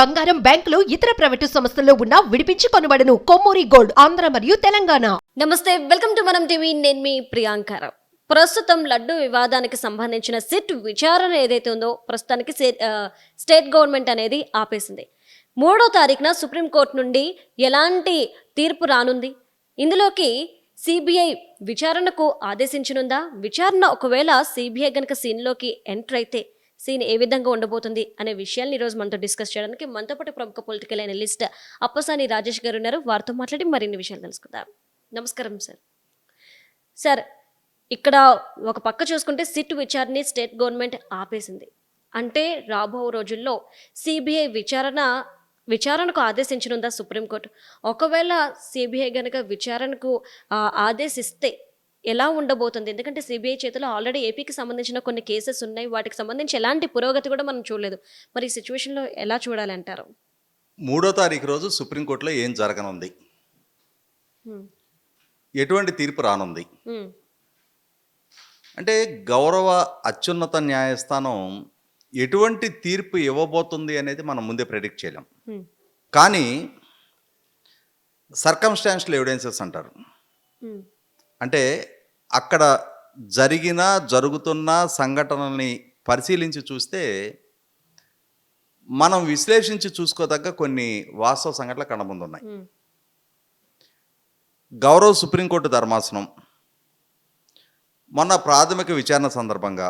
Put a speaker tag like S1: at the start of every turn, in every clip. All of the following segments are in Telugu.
S1: బంగారం బ్యాంకులు ఇతర ప్రైవేటు సంస్థల్లో ఉన్న విడిపించి కొనబడను కొమ్మూరి గోల్డ్ ఆంధ్ర మరియు తెలంగాణ.
S2: నమస్తే వెల్కమ్ టు మనం టీవీ. నేను మీ ప్రియాంక ప్రస్తుతం లడ్డు వివాదానికి సంబంధించిన సిట్ విచారణ ఏదైతే ఉందో ప్రస్తుతానికి సే- స్టేట్ గవర్నమెంట్ అనేది ఆపేసింది. మూడో తారీఖున సుప్రీంకోర్టు నుండి ఎలాంటి తీర్పు రానుంది? ఇందులోకి సిబిఐ విచారణకు ఆదేశించనుందా? విచారణ ఒకవేళ సిబిఐ గనక సీన్లోకి ఎంటర్ అయితే సీన్ ఏ విధంగా ఉండబోతుంది అనే విషయాన్ని ఈరోజు మనతో డిస్కస్ చేయడానికి మనతో పాటు ప్రముఖ పొలిటికల్ అనలిస్ట్ అప్పసాని రాజేష్ గారు ఉన్నారు. వారితో మాట్లాడి మరిన్ని విషయాలు తెలుసుకుందాం. నమస్కారం సార్ సార్ ఇక్కడ ఒక పక్క చూసుకుంటే సిట్ విచారణని స్టేట్ గవర్నమెంట్ ఆపేసింది. అంటే రాబో రోజుల్లో సిబిఐ విచారణ విచారణకు ఆదేశించనుందా సుప్రీంకోర్టు? ఒకవేళ సిబిఐ కనుక విచారణకు ఆదేశిస్తే ఎలా ఉండబోతుంది ఎందుకంటే సిబిఐ చేతిలో ఆల్రెడీ ఏపీకి సంబంధించిన కొన్ని కేసెస్ ఉన్నాయి వాటికి సంబంధించి ఎలాంటి పురోగతి కూడా మనం చూడలేదు మరి ఈ సిచ్యువేషన్లో ఎలా చూడాలంటారు
S3: మూడో తారీఖు రోజు సుప్రీంకోర్టులో ఏం జరగనుంది. ఎటువంటి తీర్పు రానుంది. అంటే గౌరవ అత్యున్నత న్యాయస్థానం ఎటువంటి తీర్పు ఇవ్వబోతుంది అనేది మనం ముందే ప్రెడిక్ట్ చేయలేం. కానీ సర్కమ్స్టాన్షియల్ ఎవిడెన్సెస్ అంటారు. అంటే అక్కడ జరిగిన జరుగుతున్న సంఘటనల్ని పరిశీలించి చూస్తే మనం విశ్లేషించి చూసుకోదగ్గ కొన్ని వాస్తవ సంఘటనలు కనబుందు ఉన్నాయి
S2: హ్మ్.
S3: గౌరవ సుప్రీంకోర్టు ధర్మాసనం మొన్న ప్రాథమిక విచారణ సందర్భంగా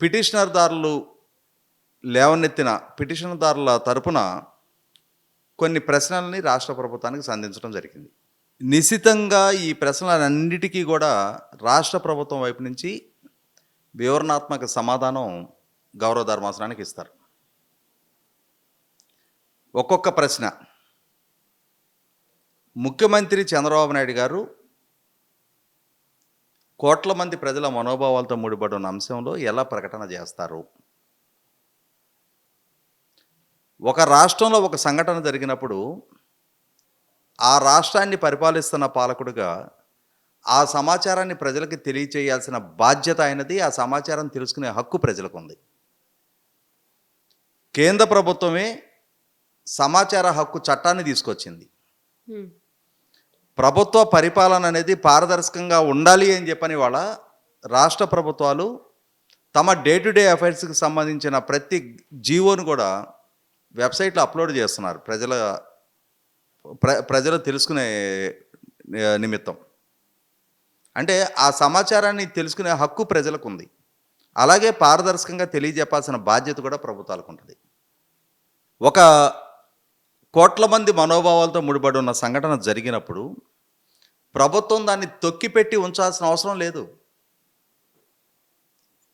S3: పిటిషనర్దారులు లేవనెత్తిన పిటిషనర్దారుల తరపున కొన్ని ప్రశ్నల్ని రాష్ట్ర ప్రభుత్వానికి సంధించడం జరిగింది నిశితంగా ఈ ప్రశ్నలన్నిటికీ కూడా రాష్ట్ర ప్రభుత్వం వైపు నుంచి వివరణాత్మక సమాధానం గౌరవ ధర్మాసనానికి ఇస్తారు. ఒక్కొక్క ప్రశ్న. ముఖ్యమంత్రి చంద్రబాబు నాయుడు గారు కోట్ల మంది ప్రజల మనోభావాలతో ముడిపడి ఉన్న అంశంలో ఎలా ప్రకటన చేస్తారు? ఒక రాష్ట్రంలో ఒక సంఘటన జరిగినప్పుడు ఆ రాష్ట్రాన్ని పరిపాలిస్తున్న పాలకుడిగా ఆ సమాచారాన్ని ప్రజలకు తెలియచేయాల్సిన బాధ్యత అయినది ఆ సమాచారం తెలుసుకునే హక్కు ప్రజలకు ఉంది కేంద్ర ప్రభుత్వమే సమాచార హక్కు చట్టాన్ని తీసుకొచ్చింది. ప్రభుత్వ పరిపాలన అనేది పారదర్శకంగా ఉండాలి అని చెప్పని వాళ్ళ రాష్ట్ర ప్రభుత్వాలు తమ డే టు డే అఫైర్స్కి సంబంధించిన ప్రతి జీవోను కూడా వెబ్సైట్లో అప్లోడ్ చేస్తున్నారు ప్రజల ప్ర ప్రజలు తెలుసుకునే నిమిత్తం. అంటే ఆ సమాచారాన్ని తెలుసుకునే హక్కు ప్రజలకు ఉంది అలాగే పారదర్శకంగా తెలియజెప్పాల్సిన బాధ్యత కూడా ప్రభుత్వాలకు ఉంటుంది ఒక కోట్ల మంది మనోభావాలతో ముడిపడి ఉన్న సంఘటన జరిగినప్పుడు ప్రభుత్వం దాన్ని తొక్కిపెట్టి ఉంచాల్సిన అవసరం లేదు.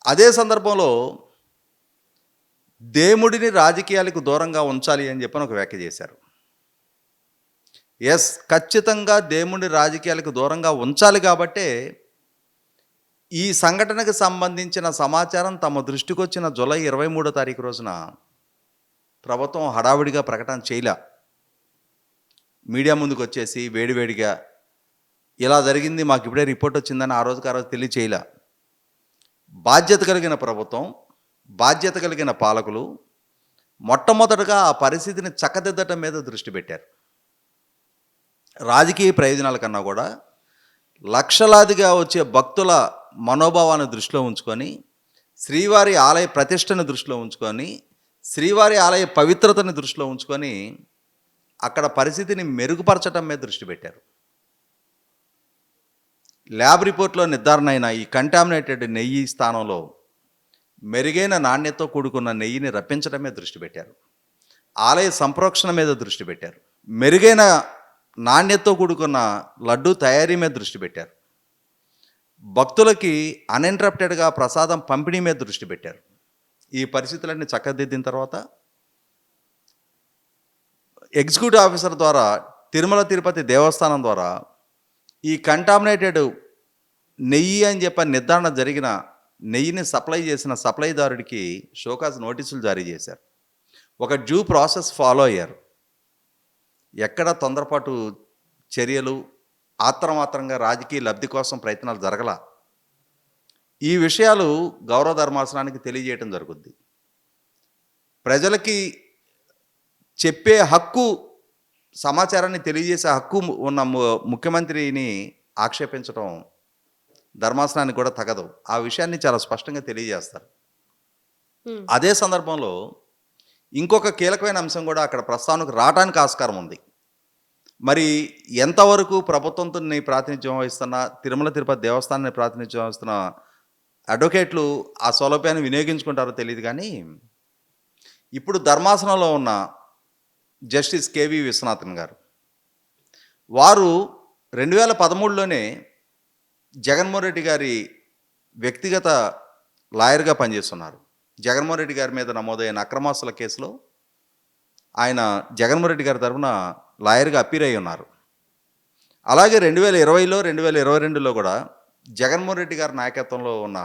S3: అదే సందర్భంలో దేవుడిని రాజకీయాలకు దూరంగా ఉంచాలి అని చెప్పని ఒక వ్యాఖ్య చేశారు. ఎస్ ఖచ్చితంగా దేవుని రాజకీయాలకు దూరంగా ఉంచాలి కాబట్టే ఈ సంఘటనకు సంబంధించిన సమాచారం తమ దృష్టికి వచ్చిన జూలై ఇరవై మూడో తారీఖు రోజున ప్రభుత్వం హడావిడిగా ప్రకటన చేయలే. మీడియా ముందుకు వచ్చేసి వేడివేడిగా ఇలా జరిగింది మాకు ఇప్పుడే రిపోర్ట్ వచ్చిందని ఆ రోజుకి ఆ రోజు తెలియచేయలే. బాధ్యత కలిగిన ప్రభుత్వం బాధ్యత కలిగిన పాలకులు మొట్టమొదటగా ఆ పరిస్థితిని చక్కదిద్దటం మీద దృష్టి పెట్టారు. రాజకీయ ప్రయోజనాల కన్నా కూడా లక్షలాదిగా వచ్చే భక్తుల మనోభావాన్ని దృష్టిలో ఉంచుకొని శ్రీవారి ఆలయ ప్రతిష్టను దృష్టిలో ఉంచుకొని శ్రీవారి ఆలయ పవిత్రతని దృష్టిలో ఉంచుకొని అక్కడ పరిస్థితిని మెరుగుపరచడం మీద దృష్టి పెట్టారు. ల్యాబ్ రిపోర్ట్లో నిర్ధారణ అయిన ఈ కంటామినేటెడ్ నెయ్యి స్థానంలో మెరుగైన నాణ్యతతో కూడుకున్న నెయ్యిని రప్పించడమే దృష్టి పెట్టారు. ఆలయ సంప్రోక్షణ మీద దృష్టి పెట్టారు. మెరుగైన నాణ్యతతో కూడుకున్న లడ్డు తయారీ మీద దృష్టి పెట్టారు. భక్తులకి అన్ఇంటరప్టెడ్గా ప్రసాదం పంపిణీ మీద దృష్టి పెట్టారు. ఈ పరిస్థితులన్నీ చక్కదిద్దిన తర్వాత ఎగ్జిక్యూటివ్ ఆఫీసర్ ద్వారా తిరుమల తిరుపతి దేవస్థానం ద్వారా ఈ కంటామినేటెడ్ నెయ్యి అని చెప్పి నిర్ధారణ జరిగిన నెయ్యిని సప్లై చేసిన సప్లైదారుడికి షోకాజ్ నోటీసులు జారీ చేశారు. ఒక డ్యూ ప్రాసెస్ ఫాలో అయ్యారు. ఎక్కడ తొందరపాటు చర్యలు ఆత్రమాత్రంగా రాజకీయ లబ్ధి కోసం ప్రయత్నాలు జరగల. ఈ విషయాలు గౌరవ ధర్మాసనానికి తెలియజేయటం జరుగుద్ది. ప్రజలకి చెప్పే హక్కు సమాచారాన్ని తెలియజేసే హక్కు ఉన్న ముఖ్యమంత్రిని ఆక్షేపించడం ధర్మాసనానికి కూడా తగదు. ఆ విషయాన్ని చాలా స్పష్టంగా తెలియజేస్తారు. అదే సందర్భంలో ఇంకొక కీలకమైన అంశం కూడా అక్కడ ప్రస్తావనకు రావడానికి ఆస్కారం ఉంది. మరి ఎంతవరకు ప్రభుత్వంతో నేను ప్రాతినిధ్యం వహిస్తున్న తిరుమల తిరుపతి దేవస్థానాన్ని ప్రాతినిధ్యం వహిస్తున్న అడ్వకేట్లు ఆ సౌలభ్యాన్ని వినియోగించుకుంటారో తెలియదు కానీ ఇప్పుడు ధర్మాసనంలో ఉన్న జస్టిస్ కేవి విశ్వనాథన్ గారు వారు రెండు వేల పదమూడులోనే జగన్మోహన్ రెడ్డి గారి వ్యక్తిగత లాయర్గా పనిచేస్తున్నారు. జగన్మోహన్ రెడ్డి గారి మీద నమోదైన అక్రమాస్తుల కేసులో ఆయన జగన్మోహన్ రెడ్డి గారి తరఫున లాయర్గా అప్పీర్ అయి ఉన్నారు. అలాగే రెండు వేల ఇరవైలో రెండు వేల ఇరవై రెండులో కూడా జగన్మోహన్ రెడ్డి గారి నాయకత్వంలో ఉన్న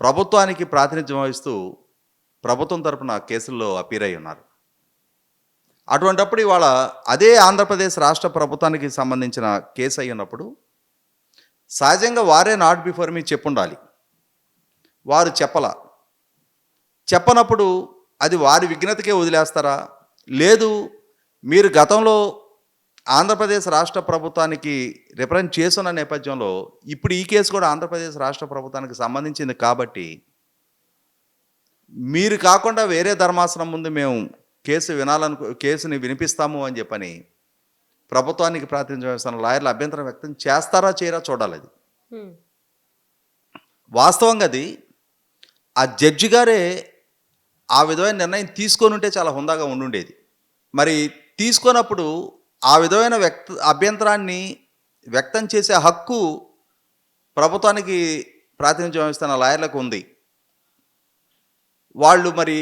S3: ప్రభుత్వానికి ప్రాతినిధ్యం వహిస్తూ ప్రభుత్వం తరపున కేసుల్లో అప్పీర్ అయి ఉన్నారు. అటువంటప్పుడు ఇవాళ అదే ఆంధ్రప్రదేశ్ రాష్ట్ర ప్రభుత్వానికి సంబంధించిన కేసు అయి ఉన్నప్పుడు సహజంగా వారే నాట్ బిఫోర్ మీ చెప్పుండాలి. వారు చెప్పలా. చెప్పనప్పుడు అది వారి విఘ్నతకే వదిలేస్తారా? లేదు మీరు గతంలో ఆంధ్రప్రదేశ్ రాష్ట్ర ప్రభుత్వానికి రిప్రజెంట్ చేస్తున్న నేపథ్యంలో ఇప్పుడు ఈ కేసు కూడా ఆంధ్రప్రదేశ్ రాష్ట్ర ప్రభుత్వానికి సంబంధించింది కాబట్టి మీరు కాకుండా వేరే ధర్మాసనం ముందు మేము కేసు వినాలను కేసుని వినిపిస్తాము అని చెప్పని ప్రభుత్వానికి ప్రాతినిధ్యం వహిస్తున్న లాయర్లు అభ్యంతరం వ్యక్తం చేస్తారా చేయరా చూడాలి అది. వాస్తవంగా అది ఆ జడ్జి గారే ఆ విధమైన నిర్ణయం తీసుకొని ఉంటే చాలా హుందాగా ఉండుండేది. మరి తీసుకున్నప్పుడు ఆ విధమైన వ్యక్త అభ్యంతరాన్ని వ్యక్తం చేసే హక్కు ప్రభుత్వానికి ప్రాతినిధ్యం వహిస్తున్న లాయర్లకు ఉంది. వాళ్ళు మరి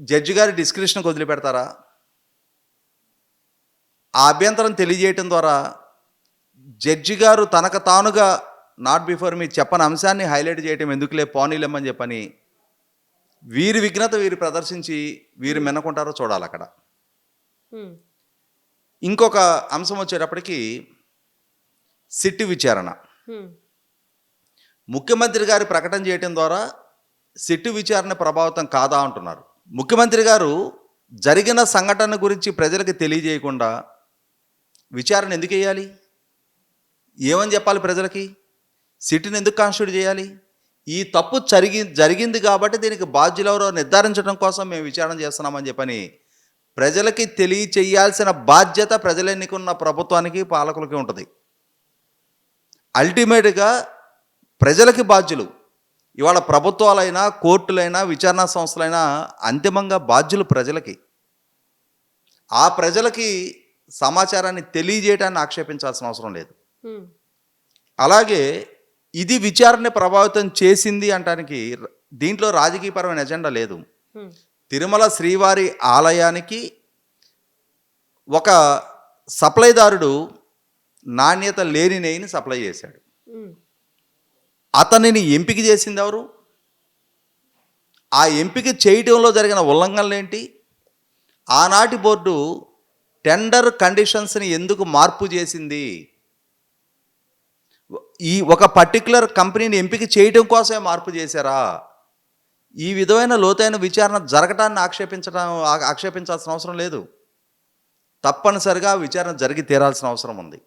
S3: జడ్జి గారి డిస్క్రిప్షన్కి వదిలిపెడతారా? ఆ అభ్యంతరం తెలియజేయటం ద్వారా జడ్జి గారు తనకు తానుగా నాట్ బిఫోర్ మీ చెప్పని అంశాన్ని హైలైట్ చేయటం ఎందుకులే పోనీలేమని చెప్పని వీరి విఘ్నత వీరు ప్రదర్శించి వీరు మెన్నకుంటారో చూడాలి అక్కడ. ఇంకొక అంశం వచ్చేటప్పటికి సిట్టి విచారణ. ముఖ్యమంత్రి గారి ప్రకటన చేయటం ద్వారా సిట్టు విచారణ ప్రభావితం కాదా అంటున్నారు. ముఖ్యమంత్రి గారు జరిగిన సంఘటన గురించి ప్రజలకు తెలియజేయకుండా విచారణ ఎందుకు వేయాలి ఏమని చెప్పాలి ప్రజలకి? సిట్టిని ఎందుకు కాన్స్టిట్యూట్ చేయాలి? ఈ తప్పు జరిగి జరిగింది కాబట్టి దీనికి బాధ్యులెవరో నిర్ధారించడం కోసం మేము విచారణ చేస్తున్నామని చెప్పని ప్రజలకి తెలియచేయాల్సిన బాధ్యత ప్రజలు ఎన్నుకున్న ప్రభుత్వానికి పాలకులకి ఉంటుంది. అల్టిమేట్గా ప్రజలకి బాధ్యులు. ఇవాళ ప్రభుత్వాలైనా కోర్టులైనా విచారణ సంస్థలైనా అంతిమంగా బాధ్యులు ప్రజలకి. ఆ ప్రజలకి సమాచారాన్ని తెలియజేయడాన్ని ఆక్షేపించాల్సిన అవసరం లేదు. అలాగే ఇది విచారణని ప్రభావితం చేసింది అంటానికి దీంట్లో రాజకీయపరమైన ఎజెండా లేదు. తిరుమల శ్రీవారి ఆలయానికి ఒక సప్లైదారుడు నాణ్యత లేని నెయ్యిని సప్లై చేశాడు. అతనిని ఎంపిక చేసింది ఎవరు? ఆ ఎంపిక చేయటంలో జరిగిన ఉల్లంఘనలు ఏంటి? ఆనాటి బోర్డు టెండర్ కండిషన్స్ని ఎందుకు మార్పు చేసింది? ఈ ఒక పర్టికులర్ కంపెనీని ఎంపిక చేయటం కోసమే మార్పు చేశారా? ఈ విధమైన లోతైన విచారణ జరగటాన్ని ఆక్షేపించడం ఆక్షేపించాల్సిన అవసరం లేదు. తప్పనిసరిగా విచారణ జరిగి తీరాల్సిన అవసరం ఉంది.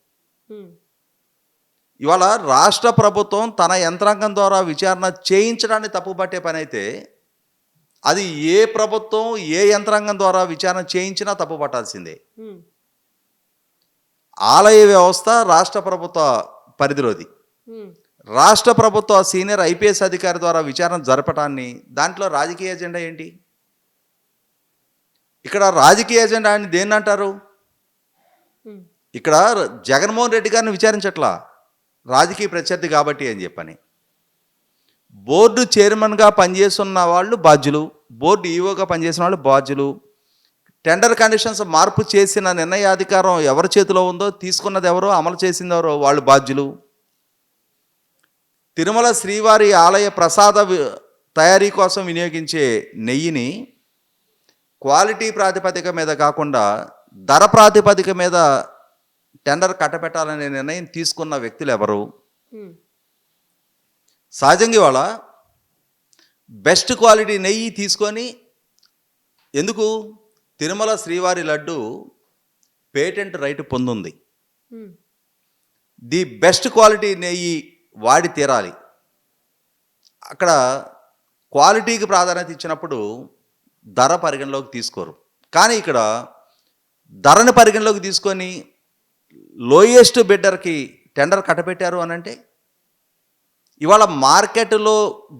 S3: ఇవాళ రాష్ట్ర ప్రభుత్వం తన యంత్రాంగం ద్వారా విచారణ చేయించడాన్ని తప్పుపట్టే పని అయితే అది ఏ ప్రభుత్వం ఏ యంత్రాంగం ద్వారా విచారణ చేయించినా తప్పు పట్టాల్సిందే ఆలయ వ్యవస్థ రాష్ట్ర ప్రభుత్వ పరిధిలోది. రాష్ట్ర ప్రభుత్వ సీనియర్ ఐపీఎస్ అధికారి ద్వారా విచారణ జరపటాన్ని దాంట్లో రాజకీయ ఎజెండా ఏంటి? ఇక్కడ రాజకీయ ఎజెండా అని దేన్ని అంటారు? ఇక్కడ జగన్మోహన్ రెడ్డి గారిని విచారించట్లా? రాజకీయ ప్రత్యర్థి కాబట్టి అని చెప్పని. బోర్డు చైర్మన్గా పనిచేస్తున్న వాళ్ళు బాధ్యులు. బోర్డు ఈవోగా పనిచేసిన వాళ్ళు బాధ్యులు. టెండర్ కండిషన్స్ మార్పు చేసిన నిర్ణయాధికారం ఎవరి చేతిలో ఉందో తీసుకున్నది ఎవరో అమలు చేసింది ఎవరో వాళ్ళు బాధ్యులు. తిరుమల శ్రీవారి ఆలయ ప్రసాద తయారీ కోసం వినియోగించే నెయ్యిని క్వాలిటీ ప్రాతిపదిక మీద కాకుండా ధర ప్రాతిపదిక మీద టెండర్ కట్టబెట్టాలనే నిర్ణయం తీసుకున్న వ్యక్తులు ఎవరు? సహజంగా ఇవాళ బెస్ట్ క్వాలిటీ నెయ్యి తీసుకొని ఎందుకు? తిరుమల శ్రీవారి లడ్డు పేటెంట్ రైట్ పొందుంది. ది బెస్ట్ క్వాలిటీ నెయ్యి వాడి తీరాలి. అక్కడ క్వాలిటీకి ప్రాధాన్యత ఇచ్చినప్పుడు ధర పరిగణలోకి తీసుకోరు. కానీ ఇక్కడ ధరని పరిగణలోకి తీసుకొని లోయెస్ట్ బిడ్డర్కి టెండర్ కట్టబెట్టారు అని అంటే ఇవాళ మార్కెట్లో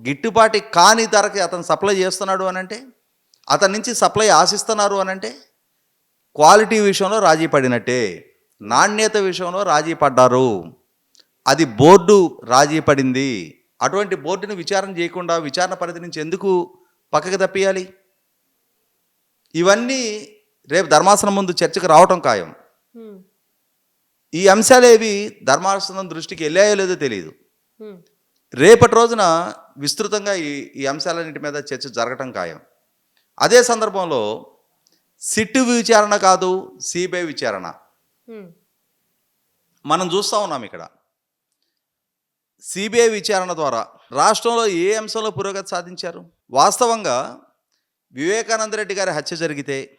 S3: గిట్టుబాటు కాని ధరకి అతను సప్లై చేస్తున్నాడు అని అంటే అతని నుంచి సప్లై ఆశిస్తున్నారు అని అంటే క్వాలిటీ విషయంలో రాజీ పడినట్టే నాణ్యత విషయంలో రాజీ పడ్డారు. అది బోర్డు రాజీ పడింది. అటువంటి బోర్డుని విచారణ చేయకుండా విచారణ పరిధి నుంచి ఎందుకు పక్కకి తప్పియాలి? ఇవన్నీ రేపు ధర్మాసనం ముందు చర్చకు రావటం ఖాయం. ఈ అంశాలేవి ధర్మాసనం దృష్టికి వెళ్ళాయో లేదో తెలియదు రేపటి రోజున విస్తృతంగా ఈ ఈ అంశాలన్నింటి మీద చర్చ జరగటం ఖాయం. అదే సందర్భంలో సిట్టు విచారణ కాదు సిబిఐ విచారణ. మనం చూస్తూ ఉన్నాం ఇక్కడ. సిబిఐ విచారణ ద్వారా రాష్ట్రంలో ఏ అంశంలో పురోగతి సాధించారు? వాస్తవంగా వివేకానంద రెడ్డి గారి హత్య జరిగితే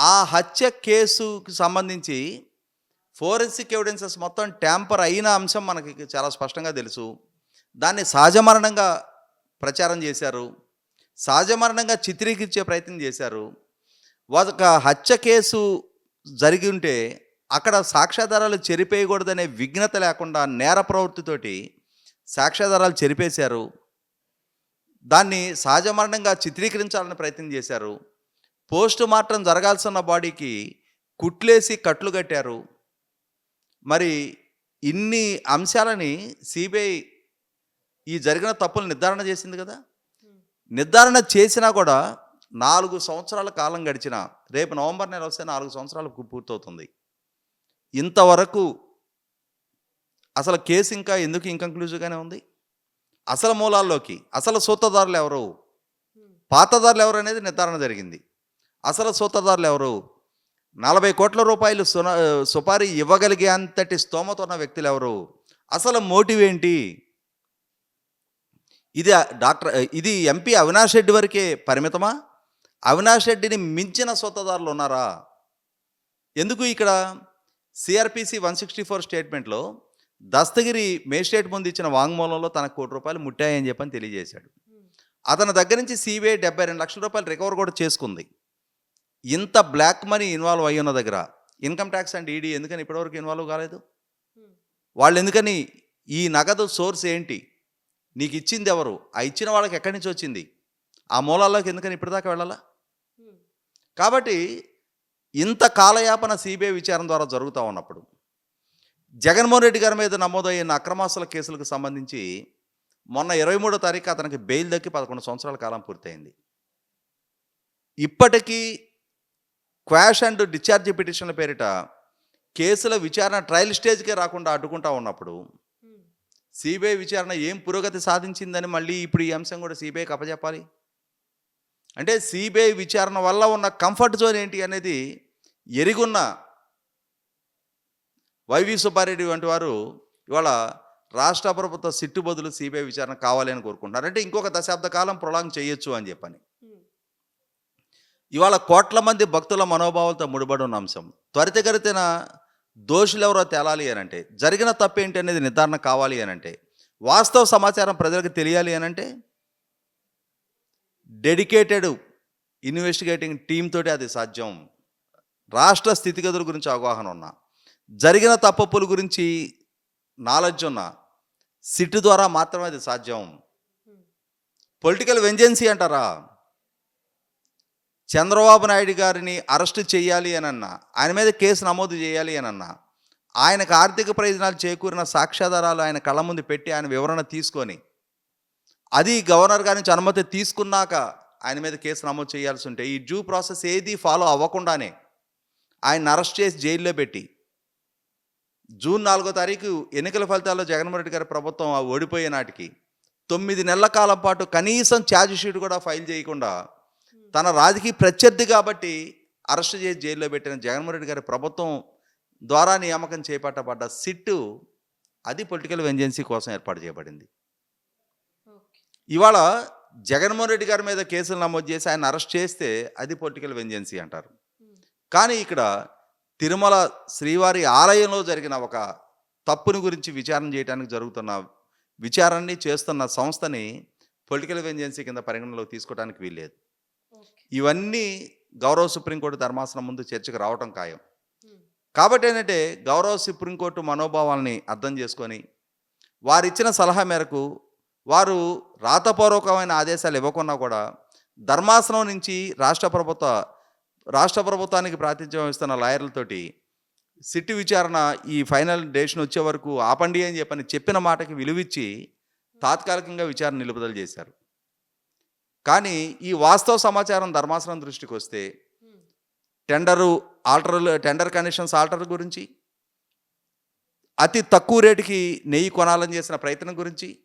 S3: ఆ హత్య కేసుకు సంబంధించి ఫోరెన్సిక్ ఎవిడెన్సెస్ మొత్తం ట్యాంపర్ అయిన అంశం మనకి చాలా స్పష్టంగా తెలుసు. దాన్ని సహజమరణంగా ప్రచారం చేశారు. సహజమరణంగా చిత్రీకరించే ప్రయత్నం చేశారు. ఒక హత్య కేసు జరిగి ఉంటే అక్కడ సాక్ష్యాధారాలు చెరిపేయకూడదనే విఘ్నత లేకుండా నేర ప్రవృత్తితోటి సాక్ష్యాధారాలు చెరిపేశారు. దాన్ని సహజ మరణంగా చిత్రీకరించాలని ప్రయత్నం చేశారు. పోస్ట్ మార్టం జరగాల్సిన బాడీకి కుట్లేసి కట్లు కట్టారు. మరి ఇన్ని అంశాలని సిబిఐ ఈ జరిగిన తప్పులు నిర్ధారణ చేసింది కదా? నిర్ధారణ చేసినా కూడా నాలుగు సంవత్సరాల కాలం గడిచిన రేపు నవంబర్ నెల వస్తే నాలుగు సంవత్సరాలు పూర్తవుతుంది. ఇంతవరకు అసలు కేసు ఇంకా ఎందుకు ఇంకంక్లూజివ్గానే ఉంది? అసలు మూలాల్లోకి అసలు సూత్రధారులు ఎవరు? పాతదారులు ఎవరు అనేది నిర్ధారణ జరిగింది. అసలు సూత్రధారులు ఎవరు? నలభై కోట్ల రూపాయలు సున సుపారీ ఇవ్వగలిగే అంతటి స్తోమత ఉన్న వ్యక్తులు ఎవరు? అసలు మోటివ్ ఏంటి? ఇది డాక్టర్ ఇది ఎంపీ అవినాష్ రెడ్డి వరకే పరిమితమా? అవినాష్ రెడ్డిని మించిన సొత్తదారులు ఉన్నారా? ఎందుకు ఇక్కడ? సిఆర్పిసి వన్ సిక్స్టీ ఫోర్ స్టేట్మెంట్లో దస్తగిరి మేజిస్ట్రేట్ ముందు ఇచ్చిన వాంగ్మూలంలో తనకు కోటి రూపాయలు ముట్టాయని చెప్పని తెలియజేశాడు. అతని దగ్గర నుంచి సిబిఐ డెబ్బై రెండు లక్షల రూపాయలు రికవర్ కూడా చేసుకుంది. ఇంత బ్లాక్ మనీ ఇన్వాల్వ్ అయ్యి ఉన్న దగ్గర ఇన్కమ్ ట్యాక్స్ అండ్ ఈడీ ఎందుకని ఇప్పటివరకు ఇన్వాల్వ్ కాలేదు? వాళ్ళు ఎందుకని ఈ నగదు సోర్స్ ఏంటి? నీకు ఇచ్చింది ఎవరు? ఆ ఇచ్చిన వాళ్ళకి ఎక్కడి నుంచి వచ్చింది? ఆ మూలాల్లోకి ఎందుకని ఇప్పటిదాకా వెళ్ళాలా? కాబట్టి ఇంత కాలయాపన సిబిఐ విచారణ ద్వారా జరుగుతూ ఉన్నప్పుడు జగన్మోహన్ రెడ్డి గారి మీద నమోదైన అక్రమాస్తుల కేసులకు సంబంధించి మొన్న ఇరవై మూడో తారీఖు అతనికి బెయిల్ దక్కి పదకొండు సంవత్సరాల కాలం పూర్తయింది. ఇప్పటికీ క్వాష్ అండ్ డిశ్చార్జ్ పిటిషన్ల పేరిట కేసుల విచారణ ట్రయల్ స్టేజ్కే రాకుండా అడ్డుకుంటా ఉన్నప్పుడు సిబిఐ విచారణ ఏం పురోగతి సాధించిందని మళ్ళీ ఇప్పుడు ఈ అంశం కూడా సిబిఐకి అప్పచెప్పాలి అంటే సిబిఐ విచారణ వల్ల ఉన్న కంఫర్ట్ జోన్ ఏంటి అనేది ఎరిగున్న వైవి సుబ్బారెడ్డి వంటి వారు ఇవాళ రాష్ట్ర ప్రభుత్వ సిట్టు బదులు సిబిఐ విచారణ కావాలి అని కోరుకుంటున్నారు. అంటే ఇంకొక దశాబ్ద కాలం ప్రొలాంగ్ చేయొచ్చు అని చెప్పని. ఇవాళ కోట్ల మంది భక్తుల మనోభావాలతో ముడిపడి ఉన్న అంశం. త్వరితగతిన దోషులు ఎవరో తేలాలి అని అంటే జరిగిన తప్పేంటి అనేది నిర్ధారణ కావాలి అని అంటే వాస్తవ సమాచారం ప్రజలకు తెలియాలి అని అంటే డెడికేటెడ్ ఇన్వెస్టిగేటింగ్ టీమ్ తోటి అది సాధ్యం. రాష్ట్ర స్థితిగతుల గురించి అవగాహన ఉన్న జరిగిన తప్పప్పుల గురించి నాలెడ్జ్ ఉన్న సిట్ ద్వారా మాత్రమే అది సాధ్యం. పొలిటికల్ వెంజెన్సీ అంటారా? చంద్రబాబు నాయుడు గారిని అరెస్ట్ చేయాలి అని అన్నా ఆయన మీద కేసు నమోదు చేయాలి అని అన్నా ఆయనకు ఆర్థిక ప్రయోజనాలు చేకూరిన సాక్ష్యాధారాలు ఆయన కళ్ళ ముందు పెట్టి ఆయన వివరణ తీసుకొని అది గవర్నర్ గారి నుంచి అనుమతి తీసుకున్నాక ఆయన మీద కేసు నమోదు చేయాల్సి ఉంటే ఈ డ్యూ ప్రాసెస్ ఏది ఫాలో అవ్వకుండానే ఆయన అరెస్ట్ చేసి జైల్లో పెట్టి జూన్ నాలుగో తారీఖు ఎన్నికల ఫలితాల్లో జగన్మోహన్ రెడ్డి గారి ప్రభుత్వం ఓడిపోయే నాటికి తొమ్మిది నెలల కాలం పాటు కనీసం ఛార్జ్ షీట్ కూడా ఫైల్ చేయకుండా తన రాజకీయ ప్రత్యర్థి కాబట్టి అరెస్ట్ చేసి జైల్లో పెట్టిన జగన్మోహన్ రెడ్డి గారి ప్రభుత్వం ద్వారా నియామకం చేపట్టబడ్డ సిట్టు అది పొలిటికల్ వెంజెన్సీ కోసం ఏర్పాటు చేయబడింది. ఇవాళ జగన్మోహన్ రెడ్డి గారి మీద కేసులు నమోదు చేసి ఆయన అరెస్ట్ చేస్తే అది పొలిటికల్ వెంజెన్సీ అంటారు. కానీ ఇక్కడ తిరుమల శ్రీవారి ఆలయంలో జరిగిన ఒక తప్పుని గురించి విచారణ చేయడానికి జరుగుతున్న విచారణని చేస్తున్న సంస్థని పొలిటికల్ వెంజెన్సీ కింద పరిగణనలోకి తీసుకోవడానికి వీల్లేదు. ఇవన్నీ గౌరవ సుప్రీంకోర్టు ధర్మాసనం ముందు చర్చకు రావటం ఖాయం. కాబట్టి ఏంటంటే గౌరవ సుప్రీంకోర్టు మనోభావాల్ని అర్థం చేసుకొని వారిచ్చిన సలహా మేరకు వారు రాతపూర్వకమైన ఆదేశాలు ఇవ్వకున్నా కూడా ధర్మాసనం నుంచి రాష్ట్ర ప్రభుత్వ రాష్ట్ర ప్రభుత్వానికి ప్రాతినిధ్యం వహిస్తున్న లాయర్లతోటి సిట్టు విచారణ ఈ ఫైనల్ డేషన్ వచ్చే వరకు ఆపండి అని చెప్పని చెప్పిన మాటకి విలువిచ్చి తాత్కాలికంగా విచారణ నిలుపుదల చేశారు. కానీ ఈ వాస్తవ సమాచారం ధర్మాసనం దృష్టికి వస్తే టెండరు ఆల్టర్లు టెండర్ కండిషన్స్ ఆల్టర్ గురించి అతి తక్కువ రేటుకి నెయ్యి కొనాలని చేసిన ప్రయత్నం గురించి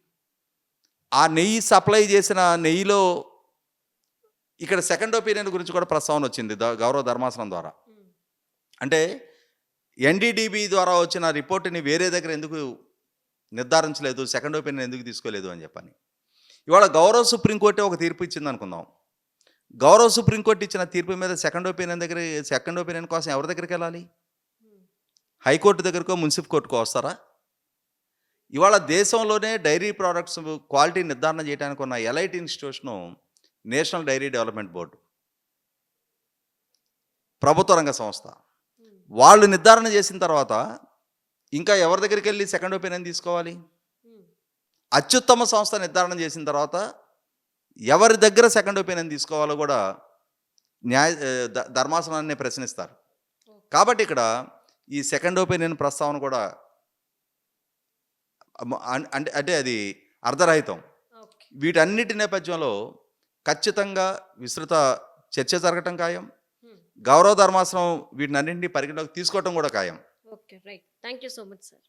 S3: ఆ నెయ్యి సప్లై చేసిన నెయ్యిలో ఇక్కడ సెకండ్ ఒపీనియన్ గురించి కూడా ప్రస్తావన వచ్చింది గౌరవ ధర్మాసనం ద్వారా. అంటే ఎన్డీడీబీ ద్వారా వచ్చిన రిపోర్ట్ని వేరే దగ్గర ఎందుకు నిర్ధారించలేదు సెకండ్ ఒపీనియన్ ఎందుకు తీసుకోలేదు అని చెప్పని. ఇవాళ గౌరవ సుప్రీంకోర్టే ఒక తీర్పు ఇచ్చింది అనుకుందాం. గౌరవ సుప్రీంకోర్టు ఇచ్చిన తీర్పు మీద సెకండ్ ఒపీనియన్ దగ్గర సెకండ్ ఒపీనియన్ కోసం ఎవరి దగ్గరికి వెళ్ళాలి? హైకోర్టు దగ్గరకో మున్సిపల్ కోర్టుకో వస్తారా? ఇవాళ దేశంలోనే డైరీ ప్రోడక్ట్స్ క్వాలిటీ నిర్ధారణ చేయడానికి ఉన్న elite institution national dairy development board. ప్రభుత్వ రంగ సంస్థ. వాళ్ళు నిర్ధారణ చేసిన తర్వాత ఇంకా ఎవరి దగ్గరికి వెళ్ళి సెకండ్ ఒపీనియన్ తీసుకోవాలి? అత్యుత్తమ సంస్థ నిర్ధారణ చేసిన తర్వాత ఎవరి దగ్గర సెకండ్ ఒపీనియన్ తీసుకోవాలో కూడా న్యాయ ధర్మాసనాన్ని ప్రశ్నిస్తారు. కాబట్టి ఇక్కడ ఈ సెకండ్ ఒపీనియన్ ప్రస్తావన కూడా అంటే అంటే అది అర్ధరహితం. వీటన్నిటి నేపథ్యంలో ఖచ్చితంగా విస్తృత చర్చ జరగటం ఖాయం. గౌరవ ధర్మాసనం వీటినన్నింటినీ పరిగణలోకి తీసుకోవటం కూడా ఖాయం.
S2: Okay right. Thank you so much sir.